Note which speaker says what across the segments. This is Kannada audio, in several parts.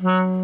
Speaker 1: Mm-hmm.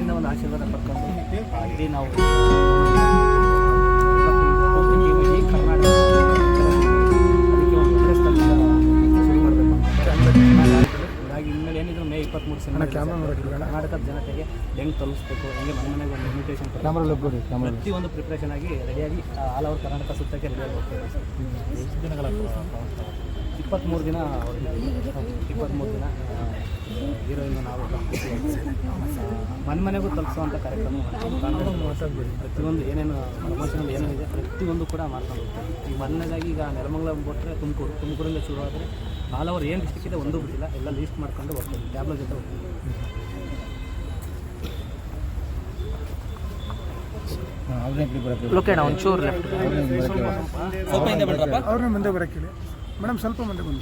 Speaker 1: ಇಲ್ಲಿಂದ ಒಂದು ಆಶೀರ್ವಾದ ಪಡ್ಕೊಂಡು ಅಲ್ಲಿ ನಾವು ಕರ್ನಾಟಕ ಒಂದು ಹಾಗಾಗಿ ಇನ್ಮೇಲೆ ಏನಿದ್ರು ಮೇ ಇಪ್ಪತ್ತ್ಮೂರು ಸಿನಿಮಾ ಕರ್ನಾಟಕದ ಜನತೆಗೆ ಹೆಂಗೆ ತಲುಪಿಸ್ಬೇಕು ಹೆಂಗೆ ಮನೆ ಮನೆಗೆ ಒಂದು ಇನ್ವಿಟೇಷನ್ ಪ್ರತಿಯೊಂದು ಪ್ರಿಪ್ರೇಷನ್ ಆಗಿ ರೆಡಿಯಾಗಿ ಆಲ್ ಓವರ್ ಕರ್ನಾಟಕ ಸುತ್ತಕ್ಕೆ ರೆಡಿಯಾಗಿ ಹೋಗ್ತಾರೆ ಎಷ್ಟು ದಿನಗಳ ಇಪ್ಪತ್ತ್ಮೂರು ದಿನ ಇಪ್ಪತ್ತ್ಮೂರು ದಿನ ಹೀರೋಯಿನ್ ನಾವು ಮನೆ ಮನೆಗೂ ತಲುಪಿಸುವಂಥ ಕಾರ್ಯಕ್ರಮ ಮಾಡ್ತೀವಿ. ಪ್ರತಿಯೊಂದು ಏನೇನು ಪ್ರಮೋಷನ್ ಏನೇನಿದೆ ಪ್ರತಿಯೊಂದು ಕೂಡ ಮಾಡ್ಕೊಂಡು ಹೋಗ್ತೀವಿ ಈಗ ಮೊನ್ನೆದಾಗಿ ಈಗ ನೆಲಮಂಗಲ ಬಿಟ್ಟರೆ ತುಮಕೂರು ತುಮಕೂರಿಂದ ಶುರು ಆದರೆ ಆಲ್ ಓವರ್ ಏನು ಡಿಸ್ಟಿಕ್ ಇದೆ ಒಂದು ಬಿಟ್ಟಿಲ್ಲ ಎಲ್ಲ ಲೀಸ್ಟ್ ಮಾಡ್ಕೊಂಡು ಹೋಗ್ತೀವಿ ಟ್ಯಾಬ್ಲೆಟ್ ಜೊತೆ ಹೋಗ್ತೀವಿ
Speaker 2: ಲೊಕೇಣ ಒಂಚೂರು ಲೆಫ್ಟ್
Speaker 3: ಅವ್ರನ್ನ ಮುಂದೆ ಬರಕ್ಕೆ ಮೇಡಮ್ ಸ್ವಲ್ಪ ಮುಂದೆ ಬಂದು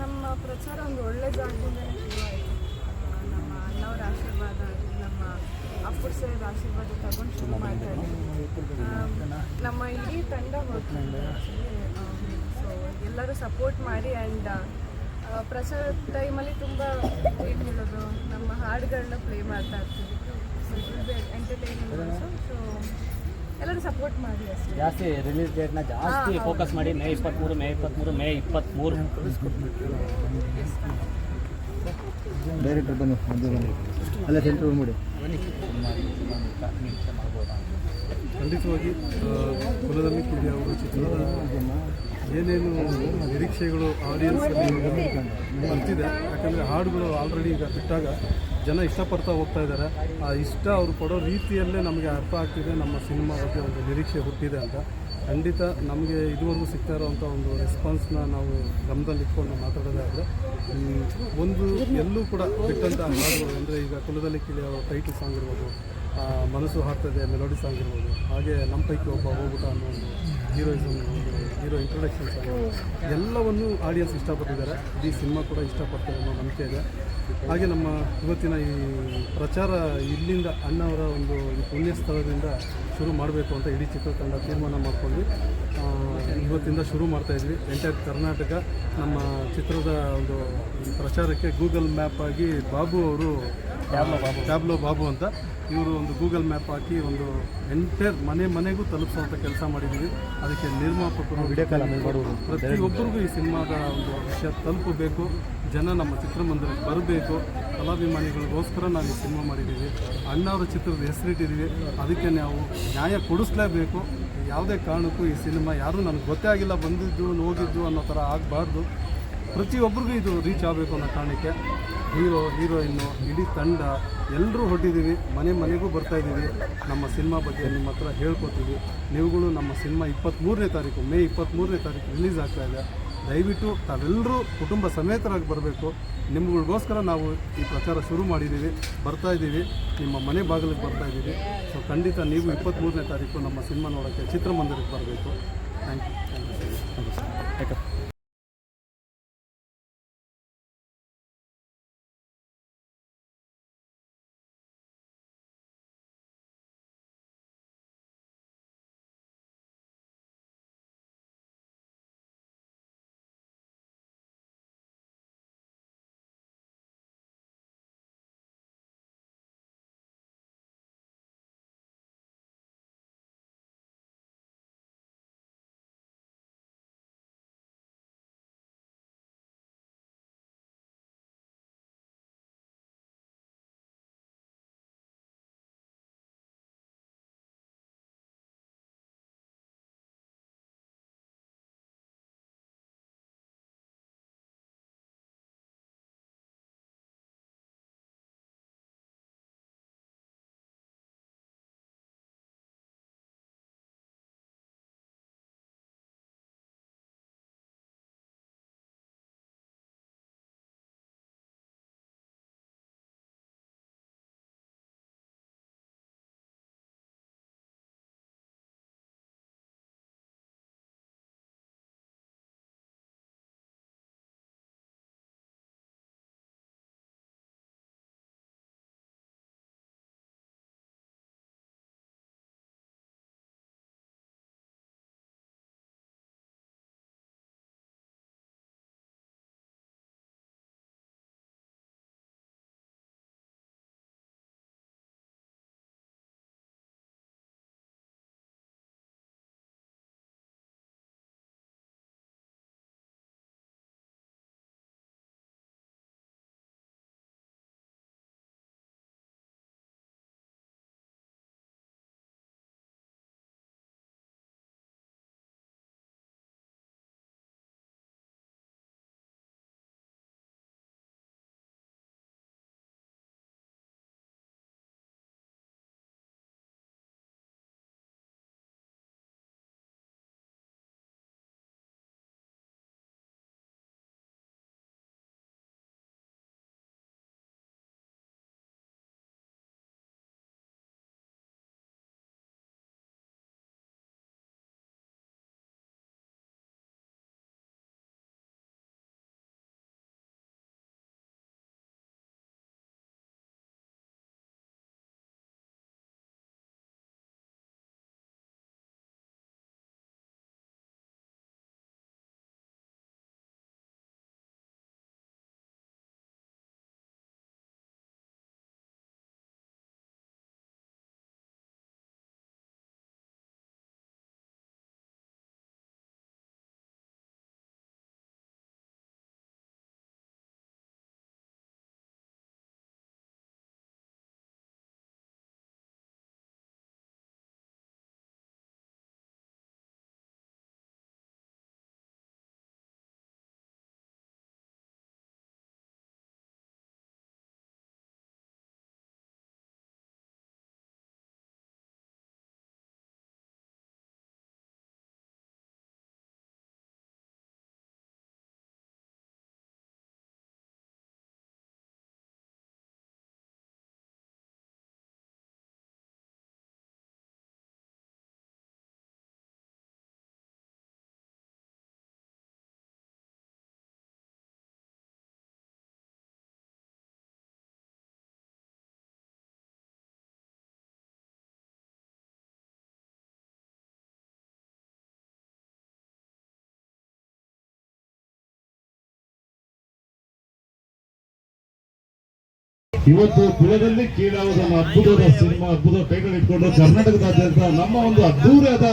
Speaker 4: ನಮ್ಮ ಪ್ರಚಾರ ಒಂದು ಒಳ್ಳೆ ಜಾಗದಿಂದಲೇ ಶುರುವಾಯಿತು ನಮ್ಮ ಅಣ್ಣವರ ಆಶೀರ್ವಾದ ನಮ್ಮ ಅಪ್ಪು ಸರ್ ಆಶೀರ್ವಾದ ತಗೊಂಡು ಶುರು ಮಾಡ್ತಾ ಇದ್ದೀವಿ ನಮ್ಮ ಇಡೀ ತಂಡ ಹೋಗ್ತಾ ಸೊ ಎಲ್ಲರೂ ಸಪೋರ್ಟ್ ಮಾಡಿ ಆ್ಯಂಡ್ ಪ್ರಚಾರ ಟೈಮಲ್ಲಿ ತುಂಬ ಏನು ಹೇಳೋದು ನಮ್ಮ ಹಾಡುಗಳನ್ನ ಪ್ಲೇ ಮಾಡ್ತಾ ಇರ್ತೀವಿ. ಸೊ ಎಂಟರ್ಟೈನಿಂಗ್ ಸಪೋರ್ಟ್ ಮಾಡಿ ಅಷ್ಟೇ.
Speaker 1: ಜಾಸ್ತಿ ರಿಲೀಸ್ ಡೇಟ್ನ ಜಾಸ್ತಿ ಫೋಕಸ್ ಮಾಡಿ ಮೇ ಇಪ್ಪತ್ತ್ಮೂರು ಮೇ ಇಪ್ಪತ್ತ್ಮೂರು ಮೇ ಇಪ್ಪತ್ತ್ಮೂರು
Speaker 5: ಡೈರೆಕ್ಟರ್ ಬನ್ನಿ ಮುಂದೆ ಬನ್ನಿ. ಅಲ್ಲೇ ಸೆಂಟ್ರ್ ಬಂದ್ಬಿಡಿ
Speaker 3: ಖಂಡಿತವಾಗಿ ಕುಲದಲ್ಲಿ ಕಿಡಿ ಅವರು ಚಿತ್ರದ ಏನೇನು ನಿರೀಕ್ಷೆಗಳು ಆಡಿಯನ್ಸಲ್ಲಿ ಬರ್ತಿದೆ ಯಾಕಂದರೆ ಹಾಡುಗಳು ಆಲ್ರೆಡಿ ಈಗ ಬಿಟ್ಟಾಗ ಜನ ಇಷ್ಟಪಡ್ತಾ ಹೋಗ್ತಾ ಇದ್ದಾರೆ. ಆ ಇಷ್ಟ ಅವರು ಕೊಡೋ ರೀತಿಯಲ್ಲೇ ನಮಗೆ ಅರ್ಥ ಆಗ್ತಿದೆ. ನಮ್ಮ ಸಿನಿಮಾ ಬಗ್ಗೆ ಒಂದು ನಿರೀಕ್ಷೆ ಹುಟ್ಟಿದೆ ಅಂತ. ಖಂಡಿತ ನಮಗೆ ಇದುವರೆಗೂ ಸಿಗ್ತಾ ಇರೋವಂಥ ಒಂದು ರೆಸ್ಪಾನ್ಸ್ನ ನಾವು ಗಮನದಲ್ಲಿ ಇಟ್ಕೊಂಡು ಮಾತಾಡೋದಾದರೆ ಒಂದು ಎಲ್ಲೂ ಕೂಡ ಬಿಟ್ಟಂಥ ಹಾಡುಗಳು ಅಂದರೆ ಈಗ ಕುಲದಲ್ಲಿ ಕಿಳಿಯೋ ಟೈಟಲ್ ಸಾಂಗ್ ಇರ್ಬೋದು ಮನಸ್ಸು ಹಾಡ್ತದೆ ಮೆಲೋಡಿ ಸಾಂಗ್ ಇರ್ಬೋದು, ಹಾಗೆ ನಮ್ಮ ಪೈಕಿ ಒಬ್ಬ ಹೋಗ್ಬಿಟ್ಟ ಅನ್ನೋ ಒಂದು ಹೀರೋಯಿಸಮ್ ಹೀರೋ ಇಂಟ್ರೊಡಕ್ಷನ್ಸ್ ಎಲ್ಲವನ್ನು ಆಡಿಯನ್ಸ್ ಇಷ್ಟಪಟ್ಟಿದ್ದಾರೆ. ಇಡೀ ಸಿನಿಮಾ ಕೂಡ ಇಷ್ಟಪಡ್ತಾರೆ ಅನ್ನೋ ನಂಬಿಕೆ ಇದೆ. ಹಾಗೆ ನಮ್ಮ ಇವತ್ತಿನ ಈ ಪ್ರಚಾರ ಇಲ್ಲಿಂದ ಅಣ್ಣವರ ಒಂದು ಈ ಪುಣ್ಯ ಸ್ಥಳದಿಂದ ಶುರು ಮಾಡಬೇಕು ಅಂತ ಇಡೀ ಚಿತ್ರತಂಡ ತೀರ್ಮಾನ ಮಾಡ್ಕೊಂಡು ಇವತ್ತಿಂದ ಶುರು ಮಾಡ್ತಾ ಇದ್ವಿ. ಎಂಟೈರ್ ಕರ್ನಾಟಕ ನಮ್ಮ ಚಿತ್ರದ ಒಂದು ಪ್ರಚಾರಕ್ಕೆ ಗೂಗಲ್ ಮ್ಯಾಪ್ ಆಗಿ ಬಾಬು ಅವರು ಟ್ಯಾಬ್ಲೋ ಬಾಬು ಅಂತ. ಇವರು ಒಂದು ಗೂಗಲ್ ಮ್ಯಾಪ್ ಹಾಕಿ ಒಂದು ಎಂಟೈರ್ ಮನೆ ಮನೆಗೂ ತಲುಪಿಸುವಂಥ ಕೆಲಸ ಮಾಡಿದ್ದೀವಿ. ಅದಕ್ಕೆ ನಿರ್ಮಾಪಕರು ವಿಡಿಯೋ ಕಾಲ್ ಮಾಡುವುದು. ಪ್ರತಿಯೊಬ್ಬರಿಗೂ ಈ ಸಿನಿಮಾದ ಒಂದು ವಿಷಯ ತಲುಪಬೇಕು. ಜನ ನಮ್ಮ ಚಿತ್ರಮಂದಿರಕ್ಕೆ ಬರಬೇಕು. ಕಲಾಭಿಮಾನಿಗಳಿಗೋಸ್ಕರ ನಾವು ಈ ಸಿನಿಮಾ ಮಾಡಿದ್ದೀವಿ. ಅಣ್ಣವರ ಚಿತ್ರದ ಹೆಸರಿಟ್ಟಿದ್ದೀವಿ. ಅದಕ್ಕೆ ನಾವು ನ್ಯಾಯ ಕೊಡಿಸ್ಲೇಬೇಕು. ಯಾವುದೇ ಕಾರಣಕ್ಕೂ ಈ ಸಿನಿಮಾ ಯಾರೂ ನನಗೆ ಗೊತ್ತೇ ಆಗಿಲ್ಲ ಬಂದಿದ್ದು ಹೋಗಿದ್ದು ಅನ್ನೋ ಥರ ಆಗಬಾರ್ದು. ಪ್ರತಿಯೊಬ್ಬರಿಗೂ ಇದು ರೀಚ್ ಆಗಬೇಕು ಅನ್ನೋ ಕಾರಣಕ್ಕೆ ಹೀರೋ ಹೀರೋಯಿನ್ನು ಇಡೀ ತಂಡ ಎಲ್ಲರೂ ಹೊಟ್ಟಿದ್ದೀವಿ ಮನೆ ಮನೆಗೂ ಬರ್ತಾ ಇದ್ದೀವಿ. ನಮ್ಮ ಸಿನಿಮಾ ಬಗ್ಗೆ ನಿಮ್ಮ ಹತ್ರ ಹೇಳ್ಕೊತೀವಿ. ನೀವುಗಳು ನಮ್ಮ ಸಿನಿಮಾ ಇಪ್ಪತ್ತ್ಮೂರನೇ ತಾರೀಕು, ಮೇ ಇಪ್ಪತ್ತ್ಮೂರನೇ ತಾರೀಕು ರಿಲೀಸ್ ಆಗ್ತಾ ಇದೆ. ದಯವಿಟ್ಟು ತಾವೆಲ್ಲರೂ ಕುಟುಂಬ ಸಮೇತರಾಗಿ ಬರಬೇಕು. ನಿಮ್ಗಳಿಗೋಸ್ಕರ ನಾವು ಈ ಪ್ರಚಾರ ಶುರು ಮಾಡಿದ್ದೀವಿ. ಬರ್ತಾ ಇದ್ದೀವಿ. ನಿಮ್ಮ ಮನೆ ಬಾಗಿಲಿಗೆ ಬರ್ತಾ ಇದ್ದೀವಿ. ಸೊ ಖಂಡಿತ ನೀವು ಇಪ್ಪತ್ತ್ಮೂರನೇ ತಾರೀಕು ನಮ್ಮ ಸಿನಿಮಾ ನೋಡೋಕ್ಕೆ ಚಿತ್ರಮಂದಿರಕ್ಕೆ ಬರಬೇಕು. ಥ್ಯಾಂಕ್ ಯು ಥ್ಯಾಂಕ್ ಯು
Speaker 2: ಇವತ್ತು ಕುಲದಲ್ಲಿ ನಮ್ಮ ಅದ್ಭುತವಾದ ಸಿನಿಮಾ, ಅದ್ಭುತ ಕೈಗಳಿಟ್ಕೊಂಡು ಕರ್ನಾಟಕದಾದ್ಯಂತ ನಮ್ಮ ಒಂದು ಅದ್ದೂರಿಯಾದ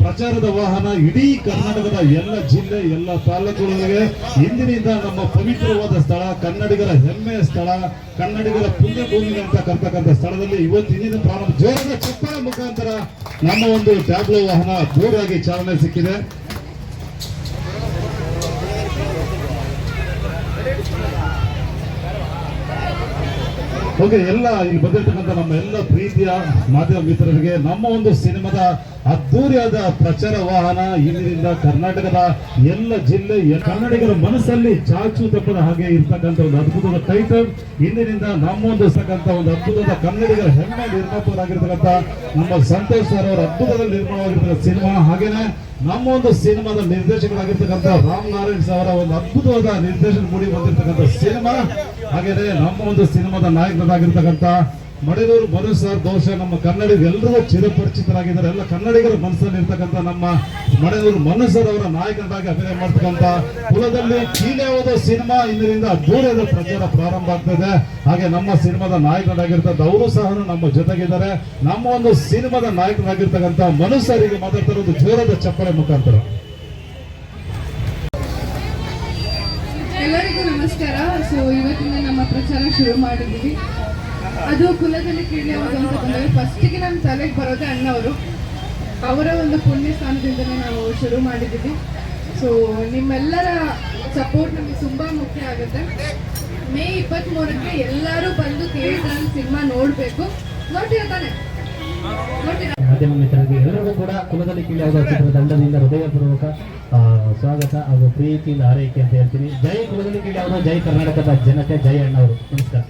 Speaker 2: ಪ್ರಚಾರದ ವಾಹನ ಇಡೀ ಕರ್ನಾಟಕದ ಎಲ್ಲ ಜಿಲ್ಲೆ, ಎಲ್ಲ ತಾಲೂಕುಗಳಿಗೆ. ಇಂದಿನಿಂದ ನಮ್ಮ ಪವಿತ್ರವಾದ ಸ್ಥಳ, ಕನ್ನಡಿಗರ ಹೆಮ್ಮೆಯ ಸ್ಥಳ, ಕನ್ನಡಿಗರ ಪುಣ್ಯಭೂಮಿ ಅಂತ ಕರ್ತಕ್ಕಂಥ ಸ್ಥಳದಲ್ಲಿ ಇವತ್ತು ಇಂದಿನ ಪ್ರಾರಂಭ. ಜೋರಾದ ಚಪ್ಪಾಳೆ ಮುಖಾಂತರ ನಮ್ಮ ಒಂದು ಟ್ಯಾಬ್ಲೋ ವಾಹನ ಜೋರಾಗಿ ಚಾಲನೆ ಸಿಕ್ಕಿದೆ. ಓಕೆ ಎಲ್ಲ ಇಲ್ಲಿ ಬಂದಿರತಕ್ಕಂಥ ನಮ್ಮ ಎಲ್ಲ ಪ್ರೀತಿಯ ಮಾಧ್ಯಮ ಮಿತ್ರರಿಗೆ, ನಮ್ಮ ಒಂದು ಸಿನಿಮಾದ ಅದ್ದೂರಿಯಾದ ಪ್ರಚಾರ ವಾಹನ ಇಂದಿನಿಂದ ಕರ್ನಾಟಕದ ಎಲ್ಲ ಜಿಲ್ಲೆ ಕನ್ನಡಿಗರ ಮನಸ್ಸಲ್ಲಿ ಚಾಚು ತಪ್ಪದ ಹಾಗೆ ಇರ್ತಕ್ಕಂಥ ಒಂದು ಅದ್ಭುತದ ಟೈಟಲ್ ಇಂದಿನಿಂದ ನಮ್ಮ ಒಂದು ಅದ್ಭುತದ ಕನ್ನಡಿಗರ ಹೆಮ್ಮೆ ನಿರ್ಮಾಪಕರಾಗಿರ್ತಕ್ಕಂಥ ನಮ್ಮ ಸಂತೋಷ್ ಸರ್ ಅವರ ಅದ್ಭುತದಲ್ಲಿ ನಿರ್ಮಾಣವಾಗಿರ್ತಕ್ಕಂಥ ಸಿನಿಮಾ ಹಾಗೇನೆ ನಮ್ಮ ಒಂದು ಸಿನಿಮಾದ ನಿರ್ದೇಶಕರಾಗಿರ್ತಕ್ಕಂಥ ರಾಮ್ ನಾರಾಯಣ್ ಸರ್ ಅವರ ಒಂದು ಅದ್ಭುತವಾದ ನಿರ್ದೇಶನ ಮೂಡಿ ಬಂದಿರತಕ್ಕಂಥ ಸಿನಿಮಾ ಹಾಗೇನೆ ನಮ್ಮ ಒಂದು ಸಿನಿಮಾದ ನಾಯಕರಾಗಿರ್ತಕ್ಕಂಥ ಮಡಿದೂರು ಮನು ಸರ್ ದೋಷ ನಮ್ಮ ಕನ್ನಡಿಗರೆಲ್ಲರೂ ಚಿರಪರಿಚಿತರಾಗಿದ್ದಾರೆ. ಎಲ್ಲ ಕನ್ನಡಿಗರ ಮನಸ್ಸಲ್ಲಿ ಇರ್ತಕ್ಕಂಥ ನಮ್ಮ ಮಡಿದೂರು ಮನು ಸರ್ ಅವರ ನಾಯಕನಾಗಿ ಅಭಿನಯ ಮಾಡ್ತಕ್ಕಂಥ ಕುಲದಲ್ಲಿ ಕೀಳ್ಯಾವುದೋ ಸಿನಿಮಾ ಇಂದಿನಿಂದ ಅದ್ದೂರಿಯಾದ ಪ್ರಚಾರ ಪ್ರಾರಂಭ ಆಗ್ತದೆ. ಹಾಗೆ ನಮ್ಮ ಸಿನಿಮಾದ ನಾಯಕರಾಗಿರ್ತಕ್ಕಂಥ ಅವರು ಸಹ ನಮ್ಮ ಜೊತೆಗಿದ್ದಾರೆ. ನಮ್ಮ ಒಂದು ಸಿನಿಮಾದ ನಾಯಕರಾಗಿರ್ತಕ್ಕಂಥ ಮನು ಸರಿಗೆ ಮಾತಾಡ್ತಾರೆ ಒಂದು ಜೋರಾದ ಚಪ್ಪಳೆ ಮುಖಾಂತರ.
Speaker 4: ಸೊ ಇವತ್ತಿಂದ ನಮ್ಮ ಪ್ರಚಾರ ಶುರು ಮಾಡಿದ್ದೀವಿ. ಅದು ಕುಲದಲ್ಲಿ ಕೀಳಿಯಾವುದು ಅಂತ ಬಂದರೆ ಫಸ್ಟಿಗೆ ನಮ್ಮ ತಲೆಗೆ ಬರೋದೇ ಅಣ್ಣವರು. ಅವರ ಒಂದು ಪುಣ್ಯ ಸ್ಥಾನದಿಂದಲೇ ನಾವು ಶುರು ಮಾಡಿದ್ದೀವಿ. ಸೊ ನಿಮ್ಮೆಲ್ಲರ ಸಪೋರ್ಟ್ ನಮಗೆ ತುಂಬ ಮುಖ್ಯ ಆಗುತ್ತೆ. ಮೇ ಇಪ್ಪತ್ತ್ಮೂರಕ್ಕೆ ಎಲ್ಲರೂ ಬಂದು ಥಿಯೇಟ್ರಲ್ಲಿ ಸಿನಿಮಾ ನೋಡಬೇಕು. ನೋಡ್ತೀರ ತಾನೆ?
Speaker 6: ಮಾಧ್ಯಮ ಮಿತ್ರರಿಗೆ ಎಲ್ಲರಿಗೂ ಕೂಡ ಕುಲದಲ್ಲಿ ಕೀಳಾಗುವ ಚಿತ್ರ ತಂಡದಿಂದ ಹೃದಯಪೂರ್ವಕ ಸ್ವಾಗತ ಹಾಗೂ ಪ್ರೀತಿಯಿಂದ ಆರೈಕೆ ಅಂತ ಹೇಳ್ತೀನಿ. ಜೈ ಕುಲದಲ್ಲಿ ಕೀಳಾಗುವ, ಜೈ ಕರ್ನಾಟಕದ ಜನತೆ, ಜೈ ಅಣ್ಣವರು. ನಮಸ್ಕಾರ.